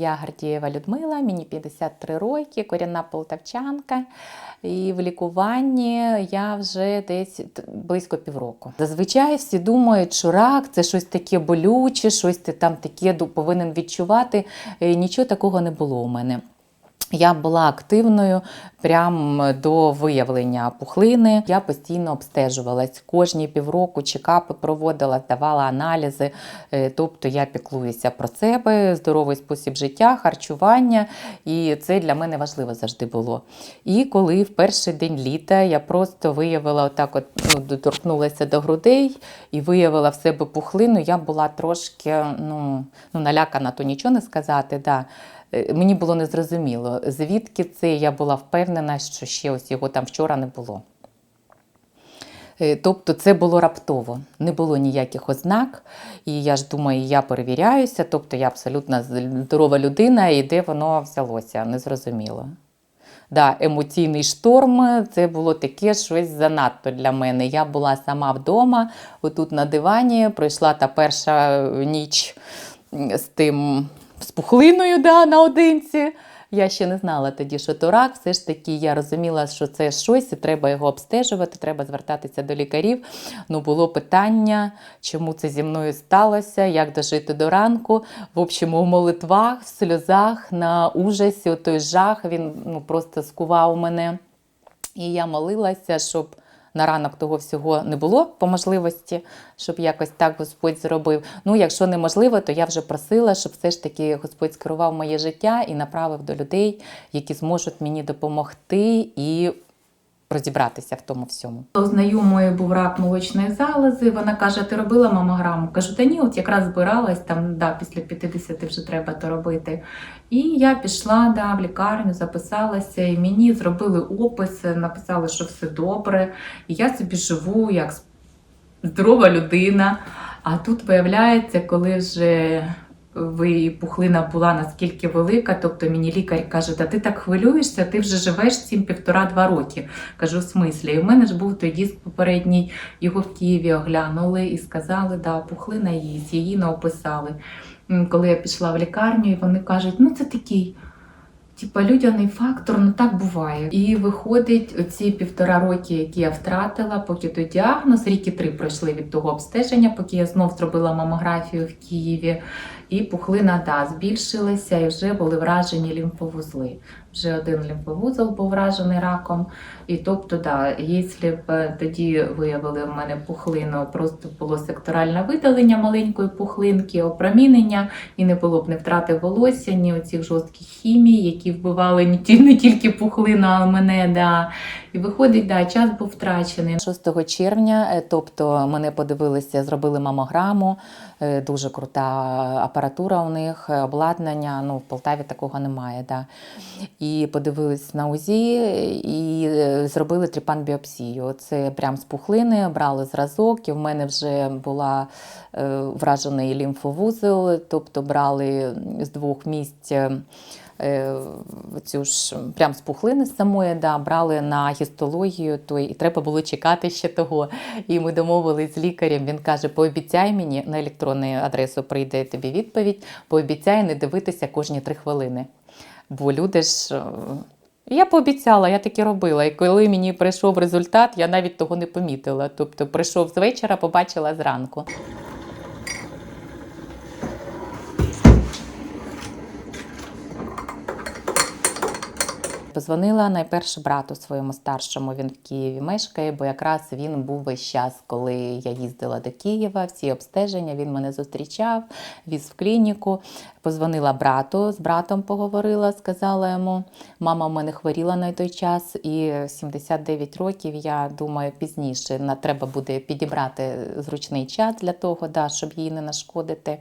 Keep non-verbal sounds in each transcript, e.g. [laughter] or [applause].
Я Гардієва Людмила, мені 53 роки, корінна полтавчанка. І в лікуванні я вже десь близько півроку. Зазвичай всі думають, що рак це щось таке болюче, щось ти там таке повинен відчувати. Е, Нічого такого не було у мене. Я була активною прямо до виявлення пухлини. Я постійно обстежувалась. Кожні півроку чекапи проводила, здавала аналізи. Е, Тобто я піклуюся про себе, здоровий спосіб життя, харчування, і це для мене важливо завжди було. І коли в перший день літа я просто виявила отак, от ну, доторкнулася до грудей і виявила в себе пухлину, я була трошки ну, ну налякана, то нічого не сказати. Да. Е, Мені було незрозуміло, звідки це я була впевнена, що ще ось його там вчора не було. Е, Тобто це було раптово, не було ніяких ознак. І я ж думаю, я перевіряюся, тобто я абсолютно здорова людина, і де воно взялося, незрозуміло. Да, емоційний шторм це було таке щось занадто для мене. Я була сама вдома, отут на дивані, пройшла та перша ніч з тим з пухлиною да, наодинці. Я ще не знала тоді, що то рак. Все ж таки, я розуміла, що це щось, і треба його обстежувати, треба звертатися до лікарів. Ну, було питання, чому це зі мною сталося, як дожити до ранку. В общем, у молитвах, в сльозах, на ужасі, той жах, він ну, просто скував мене. І я молилася, щоб на ранок того всього не було по можливості, щоб якось так Господь зробив. Ну, якщо неможливо, то я вже просила, щоб все ж таки Господь скерував моє життя і направив до людей, які зможуть мені допомогти і розібратися в тому всьому. У знайомої був рак молочної залози. Вона каже: ти робила мамограму? Кажу, та ні, от якраз збиралась там, да, після 50 вже треба то робити. І я пішла да, в лікарню, записалася, і мені зробили опис, написали, що все добре. І я собі живу як здорова людина. А тут виявляється, коли вже ви пухлина була наскільки велика, тобто мені лікар каже, та ти так хвилюєшся, ти вже живеш цим півтора-два роки. Кажу, в смислі. І в мене ж був той диск попередній, його в Києві оглянули і сказали, да, пухлина є, її не описали. М, Коли я пішла в лікарню, і вони кажуть, ну це такий. Типа людяний фактор, ну так буває. І виходить, оці півтора роки, які я втратила, поки той діагноз, ріки три пройшли від того обстеження, поки я знов зробила мамографію в Києві, і пухлина да, збільшилася, і вже були вражені лімфовузли. Вже один лімфовузол був вражений раком. І тобто, да, якщо б е, тоді виявили в мене пухлину, просто було секторальне видалення маленької пухлинки, опромінення, і не було б не втрати волосся, ні оцих жорстких хімій, які вбивали не ті- не тільки пухлину, а мене. Да. І виходить, да, час був втрачений. 6 червня, е, тобто мене подивилися, зробили мамограму, е, дуже крута апаратура у них, обладнання. Ну, в Полтаві такого немає. Да. І подивились на УЗІ і е, зробили тріпан-біопсію. Це прям з пухлини, брали зразок, і в мене вже була е, вражений лімфовузел, тобто брали з двох місць. Е, Цю ж прям з пухлини самої да, брали на гістологію, то і треба було чекати ще того. І ми домовились з лікарем. Він каже: пообіцяй мені на електронну адресу прийде тобі відповідь, пообіцяй не дивитися кожні три хвилини. Бо люди ж. е, Я пообіцяла, я таки робила. І коли мені прийшов результат, я навіть того не помітила. Тобто прийшов з вечора, побачила зранку. Позвонила найперше брату своєму старшому, він в Києві мешкає, бо якраз він був весь час, коли я їздила до Києва, всі обстеження, він мене зустрічав, віз в клініку. Позвонила брату, з братом поговорила, сказала йому, мама в мене хворіла на той час, і 79 років, я думаю, пізніше на- треба буде підібрати зручний час для того, да, щоб їй не нашкодити.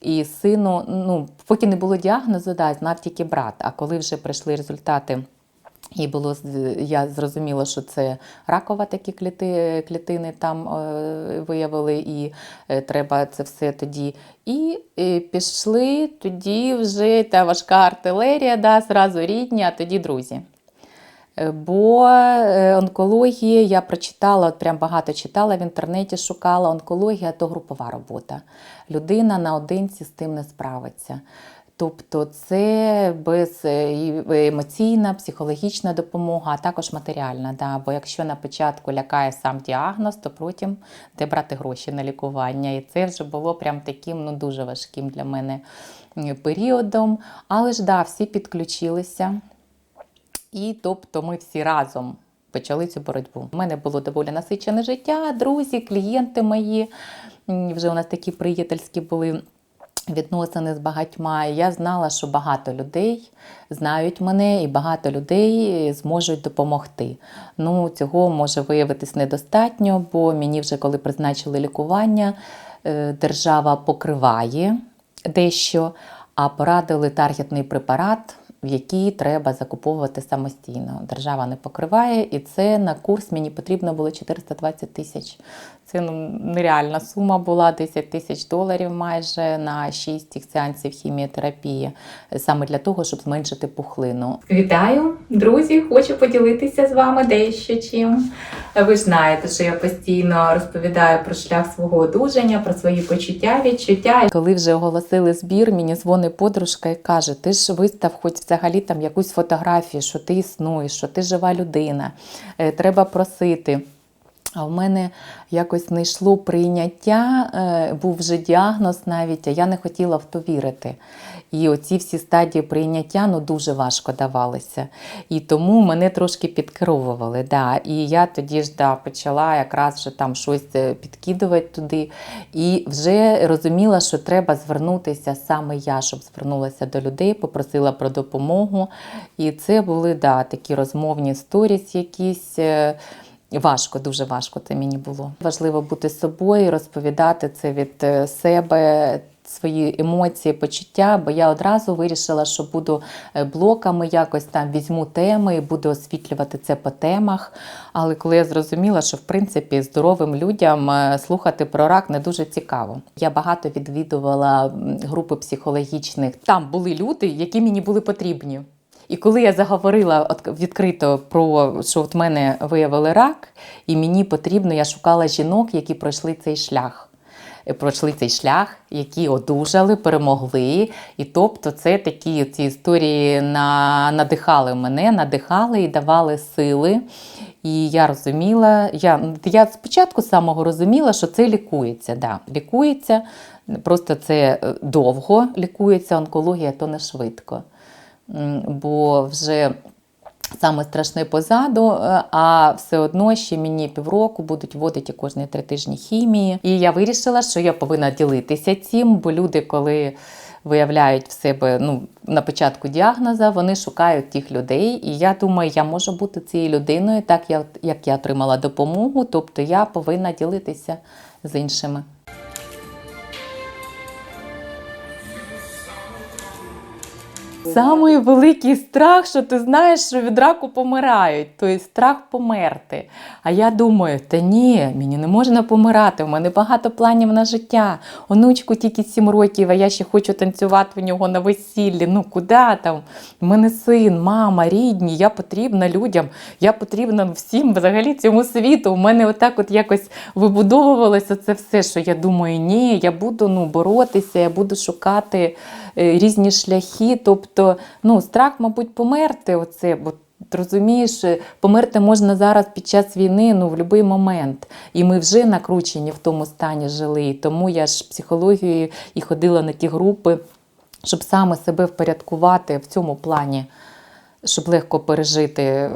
І сину, ну, поки не було діагнозу, да, знав тільки брат. А коли вже прийшли результати, і було я зрозуміла, що це ракова такі кліти, клітини там е, виявили, і е, треба це все тоді. І е, пішли тоді вже та важка артилерія, да, зразу рідні, а тоді друзі. Е, Бо е, онкологія, я прочитала, от прям багато читала в інтернеті, шукала онкологія то групова робота. Людина наодинці з тим не справиться. Тобто це без е, емоційна, психологічна допомога, а також матеріальна. Да? Бо якщо на початку лякає сам діагноз, то потім де брати гроші на лікування. І це вже було прям таким ну, дуже важким для мене періодом. Але ж да, всі підключилися. І тобто ми всі разом почали цю боротьбу. У мене було доволі насичене життя, друзі, клієнти мої. Вже у нас такі приятельські були відносини з багатьма. Я знала, що багато людей знають мене, і багато людей зможуть допомогти. Ну, цього може виявитись недостатньо, бо мені вже коли призначили лікування, е, держава покриває дещо, а порадили таргетний препарат. Який треба закуповувати самостійно. Держава не покриває, і це на курс мені потрібно було 420 тисяч. Це ну, нереальна сума була 10 тисяч доларів майже на 6 цих сеансів хіміотерапії, саме для того, щоб зменшити пухлину. Вітаю, друзі! Хочу поділитися з вами дещо чим. Ви ж знаєте, що я постійно розповідаю про шлях свого одужання, про свої почуття, відчуття. Коли вже оголосили збір, мені дзвонить подружка і каже: Ти ж вистав хоч взагалі там якусь фотографію, що ти існуєш, що ти жива людина. Е, Треба просити. А в мене якось не йшло прийняття, е, був вже діагноз навіть, а я не хотіла в то вірити. І оці всі стадії прийняття ну, дуже важко давалися. І тому мене трошки підкеровували. Да. І я тоді ж да, почала якраз вже там щось е, підкидувати туди. І вже розуміла, що треба звернутися саме я, щоб звернулася до людей, попросила про допомогу. І це були да, такі розмовні сторіс якісь. Важко, дуже важко це мені було. Важливо бути собою, розповідати це від е, себе, свої емоції, почуття, бо я одразу вирішила, що буду е, блоками якось там візьму теми і буду освітлювати це по темах. Але коли я зрозуміла, що в принципі здоровим людям е, слухати про рак не дуже цікаво. Я багато відвідувала групи психологічних. Там були люди, які мені були потрібні. І коли я заговорила відкрито про що от мене виявили рак, і мені потрібно, я шукала жінок, які пройшли цей шлях. Е, Пройшли цей шлях, які одужали, перемогли. І тобто це такі ці історії на, надихали мене, надихали і давали сили. І я розуміла, я, я спочатку самого розуміла, що це лікується. Да, лікується, просто це е, довго лікується, онкологія то не швидко. Бо вже саме страшне позаду, е, а все одно ще мені півроку будуть вводити кожні три тижні хімії. І я вирішила, що я повинна ділитися цим, бо люди, коли виявляють в себе ну, на початку діагноза, вони шукають тих людей. І я думаю, я можу бути цією людиною, так як я отримала допомогу, тобто я повинна ділитися з іншими. Самий великий страх, що ти знаєш, що від раку помирають, тобто страх померти. А я думаю, та ні, мені не можна помирати, у мене багато планів на життя. Онучку тільки 7 років, а я ще хочу танцювати в нього на весіллі. Ну куди там? У мене син, мама, рідні, я потрібна людям, я потрібна всім взагалі цьому світу. У мене отак от якось вибудовувалося це все, що я думаю, ні, я буду ну, боротися, я буду шукати різні шляхи. Тобто, ну, страх, мабуть, померти. Оце, бо Розумієш, е, померти можна зараз під час війни, ну в будь-який момент. І ми вже накручені в тому стані жили. Тому я ж психологією і ходила на ті групи, щоб саме себе впорядкувати в цьому плані, щоб легко пережити е,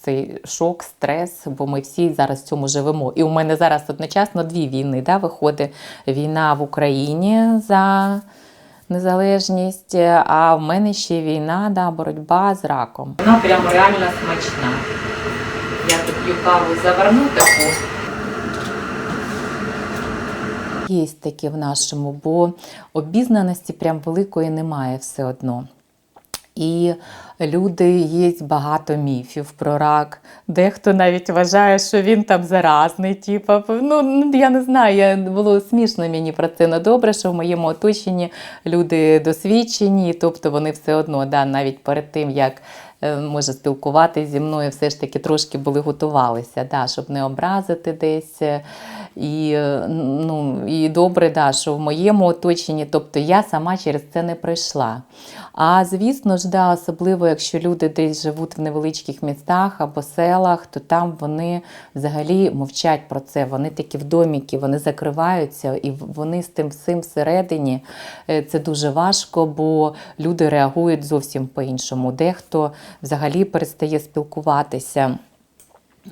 цей шок, стрес, бо ми всі зараз в цьому живемо. І у мене зараз одночасно дві війни. Да, виходить війна в Україні за незалежність, а в мене ще війна, да, боротьба з раком. Вона прямо реально смачна. Я тут п'ю каву заверну таку. Є такі в нашому, бо обізнаності прям великої немає все одно. І люди є багато міфів про рак. Дехто навіть вважає, що він там заразний. Типу, ну ну, я не знаю, було смішно мені про це. на добре, що в моєму оточенні люди досвідчені, тобто вони все одно, да, навіть перед тим як може спілкуватися зі мною, все ж таки трошки були готувалися, да, щоб не образити десь. е, І, е, ну, і добре, да, що в моєму оточенні, тобто я сама через це не пройшла. А звісно ж, да, особливо якщо люди десь живуть в невеличких містах або селах, то там вони взагалі мовчать про це. Вони такі в доміки, вони закриваються, і вони з тим всім всередині. Е, Це дуже важко, бо люди реагують зовсім по-іншому. Дехто взагалі перестає спілкуватися.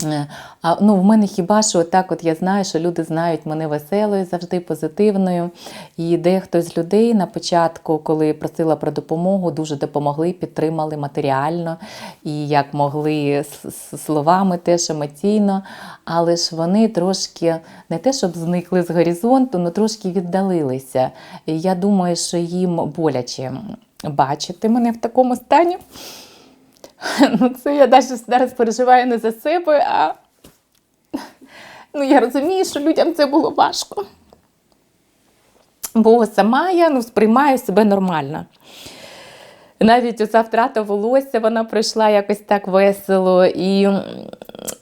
Е, А ну, в мене хіба що так, от я знаю, що люди знають мене веселою, завжди позитивною. І дехто з людей на початку, коли просила про допомогу, дуже допомогли, підтримали матеріально і як могли словами, теж емоційно. Але ж вони трошки не те, щоб зникли з горизонту, але трошки віддалилися. І я думаю, що їм боляче бачити мене в такому стані. [laughs] Ну, це я навіть зараз переживаю не за себе, а ну, я розумію, що людям це було важко. Бо сама я ну, сприймаю себе нормально. Навіть оця втрата волосся вона пройшла якось так весело. І,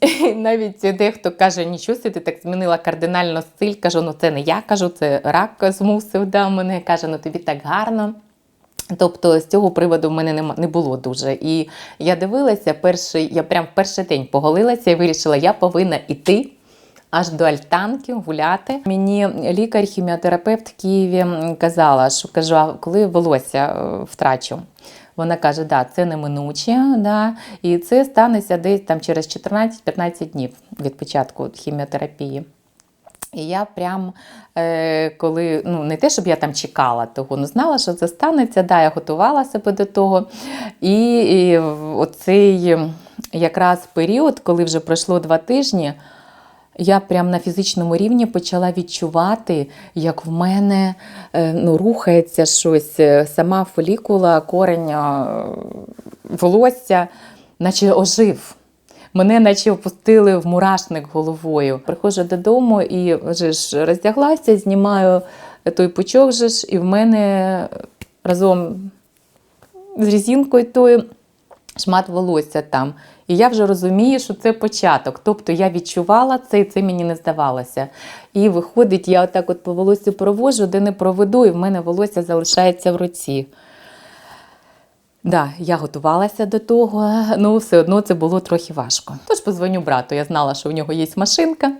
і навіть дехто каже, нічого ти так змінила кардинально стиль. Кажу, ну це не я кажу, це рак змусив да, мене. Каже, ну тобі так гарно. Тобто з цього приводу в мене не було дуже. І я дивилася, перший, я прям перший день поголилася і вирішила, я повинна іти аж до альтанки гуляти. Мені лікар-хіміотерапевт в Києві казала, що кажу, а коли волосся е, втрачу. Вона каже, да, це неминуче, да, і це станеться десь там через 14-15 днів від початку хіміотерапії. І я прям, е, коли, ну не те, щоб я там чекала того, ну знала, що це станеться, да, я готувала себе до того. І, і оцей якраз період, коли вже пройшло два тижні, я прям на фізичному рівні почала відчувати, як в мене е, ну, рухається щось, е, сама фолікула, корень е, волосся, наче ожив. Мене наче опустили в мурашник головою. Приходжу додому і вже ж роздяглася, знімаю той пучок же ж, і в мене разом з різінкою тою шмат волосся там. І я вже розумію, що це початок. Тобто я відчувала це, і це мені не здавалося. І виходить, я отак от по волоссю провожу, де не проведу, і в мене волосся залишається в руці. Да, я готувалася до того, ну все одно це було трохи важко. Тож позвоню брату, я знала, що в нього є машинка.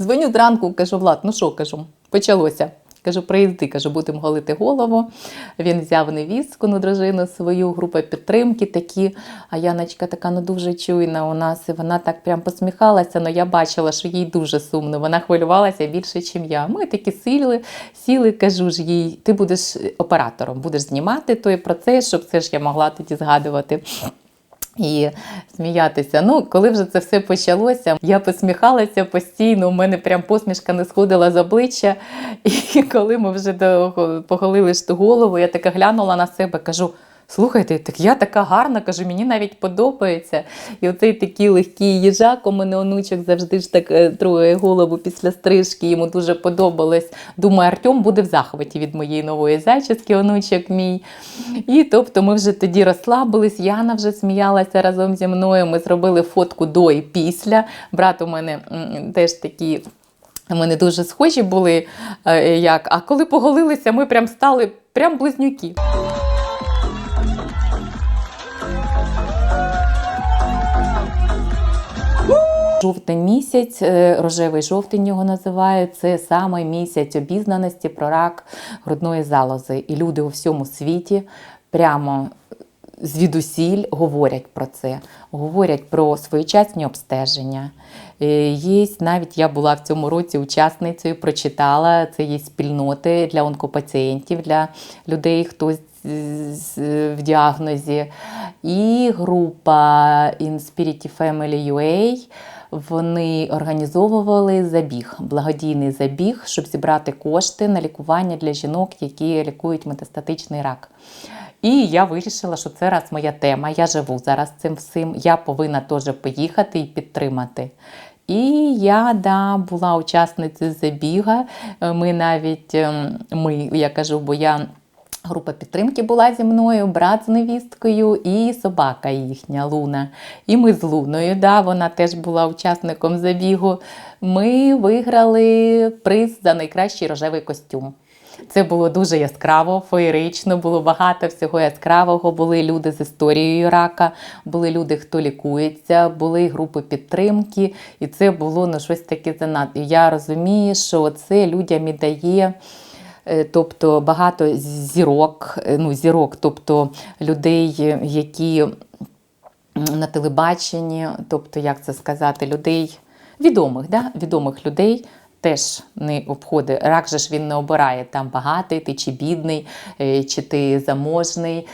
Дзвоню зранку, кажу, Влад, ну що кажу, почалося. Кажу, приїзди, кажу, будемо голити голову. Він взяв невістку, ну, дружину свою, група підтримки такі. А Яночка така ну дуже чуйна у нас. І вона так прям посміхалася, але я бачила, що їй дуже сумно. Вона хвилювалася більше, ніж я. Ми такі сіли, сіли, кажу ж їй, ти будеш оператором, будеш знімати той процес, щоб це ж я могла тоді згадувати. І сміятися. Ну, коли вже це все почалося, я посміхалася постійно, у мене прям посмішка не сходила з обличчя. І коли ми вже поголили ту голову, я така глянула на себе, кажу. Слухайте, так я така гарна, кажу, мені навіть подобається. І оцей такий легкий їжак, у мене онучок завжди ж так е, трогає голову після стрижки, йому дуже подобалось. Думаю, Артем буде в захваті від моєї нової зачіски, онучок мій. І тобто ми вже тоді розслабились, Яна вже сміялася разом зі мною. Ми зробили фотку до і після. Брат у мене теж такі. Ми не дуже схожі були, е, як. А коли поголилися, ми прям стали прям близнюки. Жовтень місяць, е, рожевий жовтень його називають. Це саме місяць обізнаності про рак грудної залози. І люди у всьому світі прямо звідусіль говорять про це, говорять про своєчасні обстеження. Е, Є навіть я була в цьому році учасницею, прочитала це є спільноти для онкопацієнтів, для людей, хто в діагнозі. І група Inspirity Family UA. Вони організовували забіг, благодійний забіг, щоб зібрати кошти на лікування для жінок, які лікують метастатичний рак. І я вирішила, що це раз моя тема. Я живу зараз цим всім. Я повинна теж поїхати і підтримати. І я да, була учасницею забіга. Ми навіть ем, ми, я кажу, бо я Група підтримки була зі мною, брат з невісткою і собака їхня Луна. І ми з Луною, да, вона теж була учасником забігу. Ми виграли приз за найкращий рожевий костюм. Це було дуже яскраво, феєрично, було багато всього яскравого. Були люди з історією рака, були люди, хто лікується, були групи підтримки, і це було ну, щось таке занадто. Я розумію, що це людям і дає. Е, Тобто багато зірок, е, ну зірок, тобто людей, які на телебаченні, тобто, як це сказати, людей відомих, да? відомих людей. Теж не обходить. Рак же ж він не обирає там багатий ти чи бідний, е, чи ти заможний,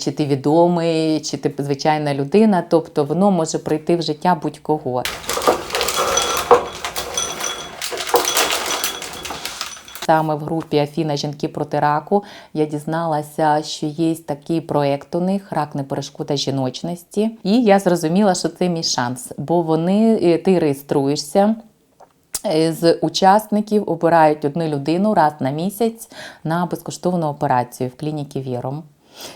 чи ти відомий, чи ти звичайна людина. Тобто воно може прийти в життя будь-кого. Саме в групі Афіна Жінки проти раку я дізналася, що є такий проект у них рак не перешкода жіночності. І я зрозуміла, що це мій шанс, бо вони е, ти реєструєшся. е, З учасників обирають одну людину раз на місяць на безкоштовну операцію в клініці Віром.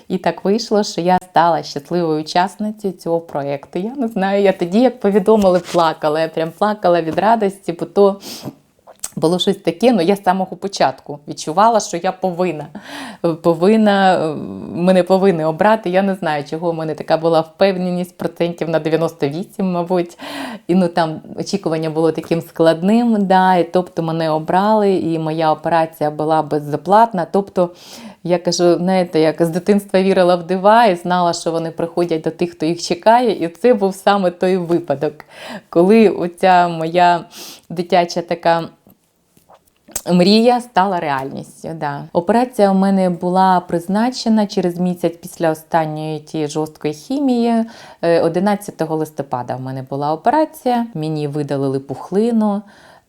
І так вийшло, що я стала щасливою учасницею цього проєкту. Я не знаю, я тоді, як повідомили, плакала. Я прям плакала від радості, бо то було щось таке, ну я з самого початку відчувала, що я повинна. Повинна, е, мене повинні обрати. Я не знаю, чого в мене така була впевненість процентів на 98, мабуть. І ну там очікування було таким складним. Да, і, тобто мене обрали, і моя операція була безоплатна. Тобто, я кажу, знаєте, як з дитинства вірила в дива і знала, що вони приходять до тих, хто їх чекає. І це був саме той випадок, коли оця моя дитяча така. Мрія стала реальністю. Да. Операція у мене була призначена через місяць після останньої тієї жорсткої хімії. Е, 11 листопада в мене була операція. Мені видалили пухлину.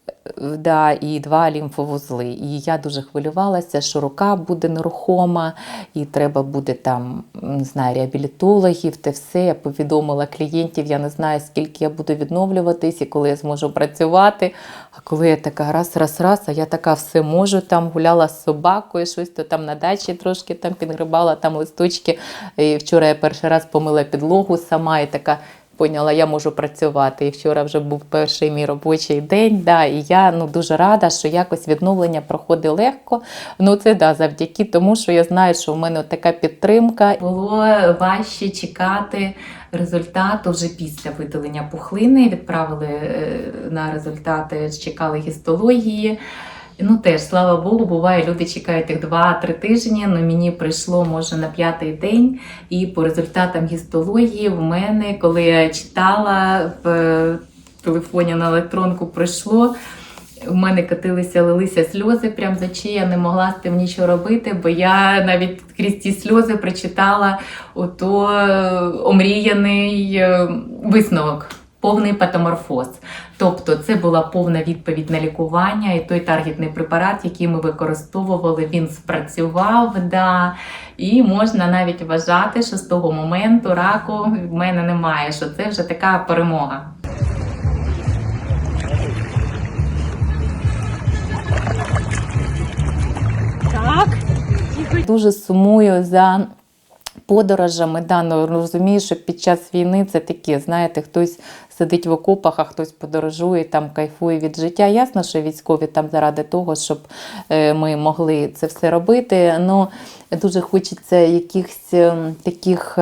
Е, Да, і два лімфовузли. І я дуже хвилювалася, що рука буде нерухома, і треба буде там, не знаю, реабілітологів, те все. Я повідомила клієнтів, я не знаю, скільки я буду відновлюватись і коли я зможу працювати. А коли я така раз, раз, раз, а я така все можу, там гуляла з собакою, щось то там на дачі трошки там підгрибала там листочки. І вчора я перший раз помила підлогу сама і така. Поняла, я можу працювати. І вчора вже був перший мій робочий день. Да, і я ну дуже рада, що якось відновлення проходить легко. Ну це да, завдяки тому, що я знаю, що в мене така підтримка. Було важче чекати результату вже після видалення пухлини. Відправили е, на результати, чекали гістології. Ну теж, слава Богу, буває, люди чекають їх 2-3 тижні. Ну мені прийшло може на п'ятий день. І по результатам гістології в мене, коли я читала в е, телефоні на електронку, прийшло. У мене катилися, лилися сльози прямо з очей, я не могла з тим нічого робити, бо я навіть крізь ті сльози прочитала ото е, омріяний е, висновок. Повний патоморфоз. Тобто це була повна відповідь на лікування, і той таргетний препарат, який ми використовували, він спрацював. Да. І можна навіть вважати, що з того моменту раку в мене немає, що це вже така перемога. Так. Дуже сумую за подорожами. Да, ну, розумію, що під час війни це таке, знаєте, хтось сидить в окопах, а хтось подорожує, там кайфує від життя. Ясно, що військові там заради того, щоб е, ми могли це все робити. Ну дуже хочеться якихось ем, таких.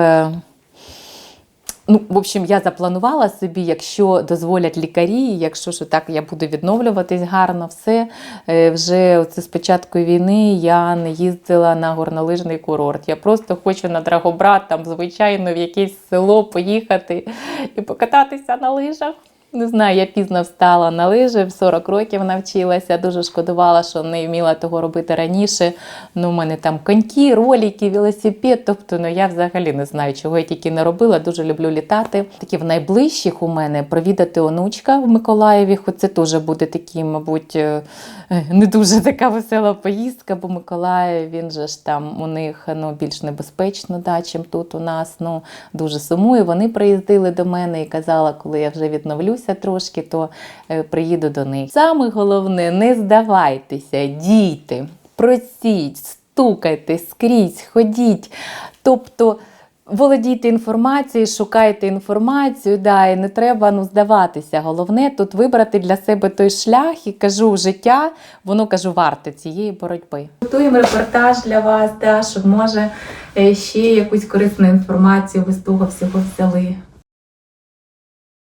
Ну, в общем, я запланувала собі, якщо дозволять лікарі, якщо що так я буду відновлюватись гарно, все Е, вже це з початку війни я не їздила на горнолижний курорт. Я просто хочу на Драгобрат, там звичайно в якесь село поїхати і покататися на лижах. Не знаю, я пізно встала на лижі, в 40 років навчилася. Дуже шкодувала, що не вміла того робити раніше. Ну, у мене там коньки, ролики, велосипед. Тобто, ну я взагалі не знаю, чого я тільки не робила. Дуже люблю літати. Такі в найближчих у мене провідати онучка в Миколаєві. Хоч це теж буде такий, мабуть, е, не дуже така весела поїздка, бо Миколаїв він же ж там у них ну, більш небезпечно, да, чим тут у нас. Ну, дуже сумую. Вони приїздили до мене і казала, коли я вже відновлюся трошки, то е, приїду до них. Саме головне, не здавайтеся, дійте, просіть. стукайте скрізь, ходіть. Тобто володійте інформацією, шукайте інформацію, да, і не треба ну, здаватися. Головне тут вибрати для себе той шлях і кажу, життя, воно кажу, варте цієї боротьби. Готуємо репортаж для вас, да, щоб може е, ще якусь корисну інформацію ви з того всього взяли.